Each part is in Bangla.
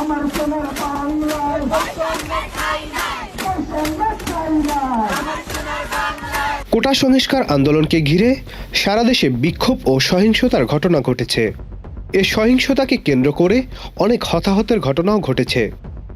আমার সোনার বাংলায়। কোটা সংস্কার আন্দোলনকে ঘিরে সারা দেশে বিক্ষোভ ও সহিংসতার ঘটনা ঘটেছে। এ সহিংসতাকে কেন্দ্র করে অনেক হতাহতের ঘটনাও ঘটেছে।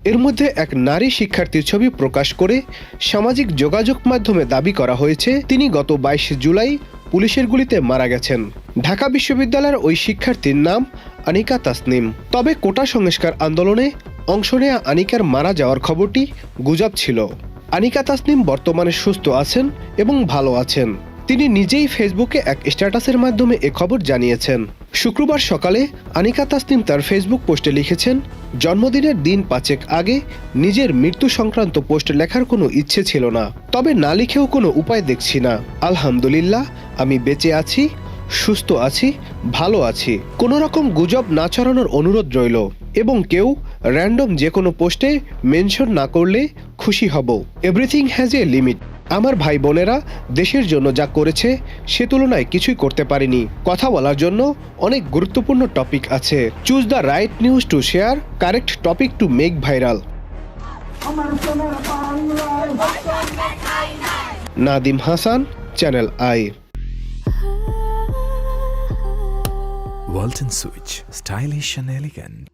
এর মধ্যে এক নারী শিক্ষার্থীর ছবি প্রকাশ করে সামাজিক যোগাযোগ মাধ্যমে দাবি করা হয়েছে তিনি গত বাইশে জুলাই পুলিশের গুলিতে মারা গেছেন। ঢাকা বিশ্ববিদ্যালয়ের ওই শিক্ষার্থীর নাম আনিকা তাসনিম। তবে কোটা সংস্কার আন্দোলনে অংশ নেয়া আনিকার মারা যাওয়ার খবরটি গুজব ছিল। আনিকা তাসনিম বর্তমানে সুস্থ আছেন এবং ভালো আছেন। তিনি নিজেই ফেসবুকে এক স্ট্যাটাসের মাধ্যমে এ খবর জানিয়েছেন। শুক্রবার সকালে আনিকা তাসনিম তার ফেসবুক পোস্টে লিখেছেন, জন্মদিনের দিন পাঁচেক আগে নিজের মৃত্যু সংক্রান্ত পোস্ট লেখার কোনো ইচ্ছে ছিল না। তবে না লিখেও কোনো উপায় দেখছি না। আলহামদুলিল্লাহ আমি বেঁচে আছি, সুস্থ আছি, ভালো আছি। কোনো রকম গুজব না ছড়ানোর অনুরোধ রইল এবং কেউ র্যান্ডম যে কোনো পোস্টে মেনশন না করলে খুশি হব। এভরিথিং হ্যাজ এ লিমিট আমার ভাই বোনেরা দেশের জন্য যা করেছে সে তুলনায় কিছুই করতে পারেনি। কথা বলার জন্য অনেক গুরুত্বপূর্ণ টপিক আছে। Choose the right news to share correct topic to make viral Nadim Hasan channel I Walton Switch, stylish and elegant.